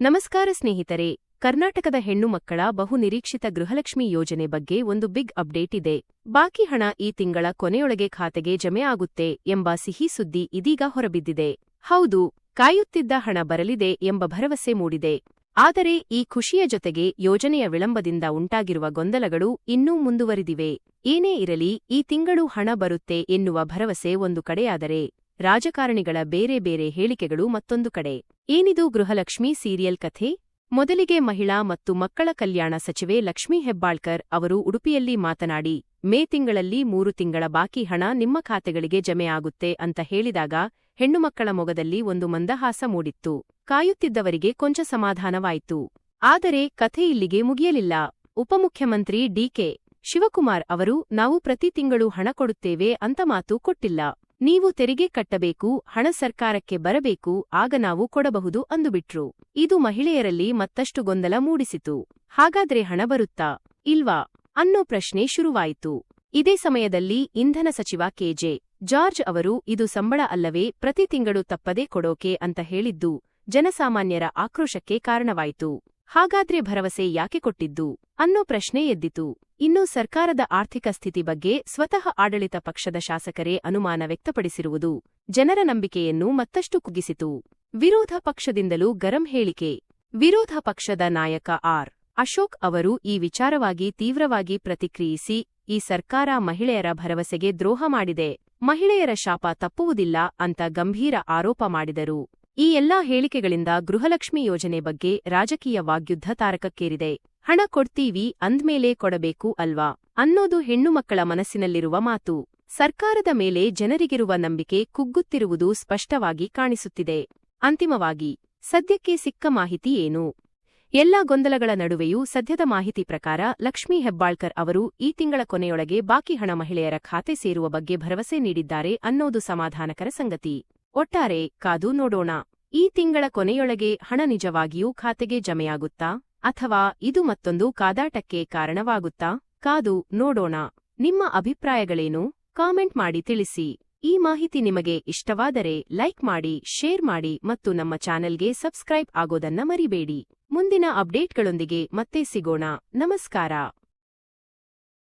ನಮಸ್ಕಾರ ಸ್ನೇಹಿತರೆ. ಕರ್ನಾಟಕದ ಹೆಣ್ಣು ಮಕ್ಕಳ ಬಹುನಿರೀಕ್ಷಿತ ಗೃಹಲಕ್ಷ್ಮಿ ಯೋಜನೆ ಬಗ್ಗೆ ಒಂದು ಬಿಗ್ ಅಪ್ಡೇಟ್ ಇದೆ. ಬಾಕಿ ಹಣ ಈ ತಿಂಗಳ ಕೊನೆಯೊಳಗೆ ಖಾತೆಗೆ ಜಮೆ ಆಗುತ್ತೆ ಎಂಬ ಸಿಹಿ ಸುದ್ದಿ ಇದೀಗ ಹೊರಬಿದ್ದಿದೆ. ಹೌದು, ಕಾಯುತ್ತಿದ್ದ ಹಣ ಬರಲಿದೆ ಎಂಬ ಭರವಸೆ ಮೂಡಿದೆ. ಆದರೆ ಈ ಖುಷಿಯ ಜೊತೆಗೆ ಯೋಜನೆಯ ವಿಳಂಬದಿಂದ ಉಂಟಾಗಿರುವ ಗೊಂದಲಗಳು ಇನ್ನೂ ಮುಂದುವರಿದಿವೆ. ಏನೇ ಇರಲಿ, ಈ ತಿಂಗಳು ಹಣ ಬರುತ್ತೆ ಎನ್ನುವ ಭರವಸೆ ಒಂದು ಕಡೆಯಾದರೆ ರಾಜಕಾರಣಿಗಳ ಬೇರೆ ಬೇರೆ ಹೇಳಿಕೆಗಳು ಮತ್ತೊಂದು ಕಡೆ. ಏನಿದು ಗೃಹಲಕ್ಷ್ಮಿ ಸೀರಿಯಲ್ ಕಥೆ? ಮೊದಲಿಗೆ ಮಹಿಳಾ ಮತ್ತು ಮಕ್ಕಳ ಕಲ್ಯಾಣ ಸಚಿವೆ ಲಕ್ಷ್ಮೀ ಹೆಬ್ಬಾಳ್ಕರ್ ಅವರು ಉಡುಪಿಯಲ್ಲಿ ಮಾತನಾಡಿ, ಮೇ ತಿಂಗಳಲ್ಲಿ ಮೂರು ತಿಂಗಳ ಬಾಕಿ ಹಣ ನಿಮ್ಮ ಖಾತೆಗಳಿಗೆ ಜಮೆ ಆಗುತ್ತೆ ಅಂತ ಹೇಳಿದಾಗ ಹೆಣ್ಣುಮಕ್ಕಳ ಮೊಗದಲ್ಲಿ ಒಂದು ಮಂದಹಾಸ ಮೂಡಿತ್ತು. ಕಾಯುತ್ತಿದ್ದವರಿಗೆ ಕೊಂಚ ಸಮಾಧಾನವಾಯಿತು. ಆದರೆ ಕಥೆ ಇಲ್ಲಿಗೆ ಮುಗಿಯಲಿಲ್ಲ. ಉಪಮುಖ್ಯಮಂತ್ರಿ ಡಿಕೆ ಶಿವಕುಮಾರ್ ಅವರು, ನಾವು ಪ್ರತಿ ತಿಂಗಳು ಹಣ ಕೊಡುತ್ತೇವೆ ಅಂತ ಮಾತು ಕೊಟ್ಟಿಲ್ಲ. ನೀವು ತೆರಿಗೆ ಕಟ್ಟಬೇಕು, ಹಣ ಸರ್ಕಾರಕ್ಕೆ ಬರಬೇಕು, ಆಗ ನಾವು ಕೊಡಬಹುದು ಅಂದುಬಿಟ್ರು. ಇದು ಮಹಿಳೆಯರಲ್ಲಿ ಮತ್ತಷ್ಟು ಗೊಂದಲ ಮೂಡಿಸಿತು. ಹಾಗಾದ್ರೆ ಹಣ ಬರುತ್ತಾ? ಇಲ್ವಾ? ಅನ್ನೋ ಪ್ರಶ್ನೆ ಶುರುವಾಯಿತು. ಇದೇ ಸಮಯದಲ್ಲಿ ಇಂಧನ ಸಚಿವ ಕೆಜೆ ಜಾರ್ಜ್ ಅವರು, ಇದು ಸಂಬಳ ಅಲ್ಲವೇ, ಪ್ರತಿ ತಿಂಗಳು ತಪ್ಪದೇ ಕೊಡೋಕೆ ಅಂತ ಹೇಳಿದ್ದು, ಜನಸಾಮಾನ್ಯರ ಆಕ್ರೋಶಕ್ಕೆ ಕಾರಣವಾಯಿತು. ಹಾಗಾದ್ರೆ ಭರವಸೆ ಯಾಕೆ ಕೊಟ್ಟಿದ್ದು? ಅನ್ನೋ ಪ್ರಶ್ನೆ ಎದ್ದಿತು. ಇನ್ನು ಸರ್ಕಾರದ ಆರ್ಥಿಕ ಸ್ಥಿತಿ ಬಗ್ಗೆ ಸ್ವತಃ ಆಡಳಿತ ಪಕ್ಷದ ಶಾಸಕರೇ ಅನುಮಾನ ವ್ಯಕ್ತಪಡಿಸಿರುವುದು ಜನರ ನಂಬಿಕೆಯನ್ನು ಮತ್ತಷ್ಟು ಕುಗ್ಗಿಸಿತು. ವಿರೋಧ ಪಕ್ಷದಿಂದಲೂ ಗರಂ ಹೇಳಿಕೆ. ವಿರೋಧ ಪಕ್ಷದ ನಾಯಕ ಆರ್. ಅಶೋಕ್ ಅವರು ಈ ವಿಚಾರವಾಗಿ ತೀವ್ರವಾಗಿ ಪ್ರತಿಕ್ರಿಯಿಸಿ, ಈ ಸರ್ಕಾರ ಮಹಿಳೆಯರ ಭರವಸೆಗೆ ದ್ರೋಹ ಮಾಡಿದೆ. ಮಹಿಳೆಯರ ಶಾಪ ತಪ್ಪುವುದಿಲ್ಲ ಅಂತ ಗಂಭೀರ ಆರೋಪ ಮಾಡಿದರು. ಈ ಎಲ್ಲಾ ಹೇಳಿಕೆಗಳಿಂದ ಗೃಹಲಕ್ಷ್ಮಿ ಯೋಜನೆ ಬಗ್ಗೆ ರಾಜಕೀಯ ವಾಗ್ಯುದ್ಧ ತಾರಕಕ್ಕೇರಿದೆ. ಹಣ ಕೊಡ್ತೀವಿ, ಅಂದ್ಮೇಲೆ ಕೊಡಬೇಕು ಅಲ್ವಾ? ಅನ್ನೋದು ಹೆಣ್ಣುಮಕ್ಕಳ ಮನಸ್ಸಿನಲ್ಲಿರುವ ಮಾತು. ಸರ್ಕಾರದ ಮೇಲೆ ಜನರಿಗಿರುವ ನಂಬಿಕೆ ಕುಗ್ಗುತ್ತಿರುವುದು ಸ್ಪಷ್ಟವಾಗಿ ಕಾಣಿಸುತ್ತಿದೆ. ಅಂತಿಮವಾಗಿ, ಸದ್ಯಕ್ಕೆ ಸಿಕ್ಕ ಮಾಹಿತಿ ಏನು? ಎಲ್ಲಾ ಗೊಂದಲಗಳ ನಡುವೆಯೂ ಸದ್ಯದ ಮಾಹಿತಿ ಪ್ರಕಾರ ಲಕ್ಷ್ಮೀ ಹೆಬ್ಬಾಳ್ಕರ್ ಅವರು ಈ ತಿಂಗಳ ಕೊನೆಯೊಳಗೆ ಬಾಕಿ ಹಣ ಮಹಿಳೆಯರ ಖಾತೆ ಸೇರುವ ಬಗ್ಗೆ ಭರವಸೆ ನೀಡಿದ್ದಾರೆ ಅನ್ನೋದು ಸಮಾಧಾನಕರ ಸಂಗತಿ. ಒಟ್ಟಾರೆ, ಕಾದು ನೋಡೋಣ. ಈ ತಿಂಗಳ ಕೊನೆಯೊಳಗೆ ಹಣ ನಿಜವಾಗಿಯೂ ಖಾತೆಗೆ ಜಮೆಯಾಗುತ್ತಾ? ಅಥವಾ ಇದು ಮತ್ತೊಂದು ಕಾದಾಟಕ್ಕೆ ಕಾರಣವಾಗುತ್ತಾ? ಕಾದು ನೋಡೋಣ. ನಿಮ್ಮ ಅಭಿಪ್ರಾಯಗಳೇನು? ಕಾಮೆಂಟ್ ಮಾಡಿ ತಿಳಿಸಿ. ಈ ಮಾಹಿತಿ ನಿಮಗೆ ಇಷ್ಟವಾದರೆ ಲೈಕ್ ಮಾಡಿ, ಶೇರ್ ಮಾಡಿ ಮತ್ತು ನಮ್ಮ ಚಾನೆಲ್ಗೆ ಸಬ್ಸ್ಕ್ರೈಬ್ ಆಗೋದನ್ನ ಮರಿಬೇಡಿ. ಮುಂದಿನ ಅಪ್ಡೇಟ್ಗಳೊಂದಿಗೆ ಮತ್ತೆ ಸಿಗೋಣ. ನಮಸ್ಕಾರ.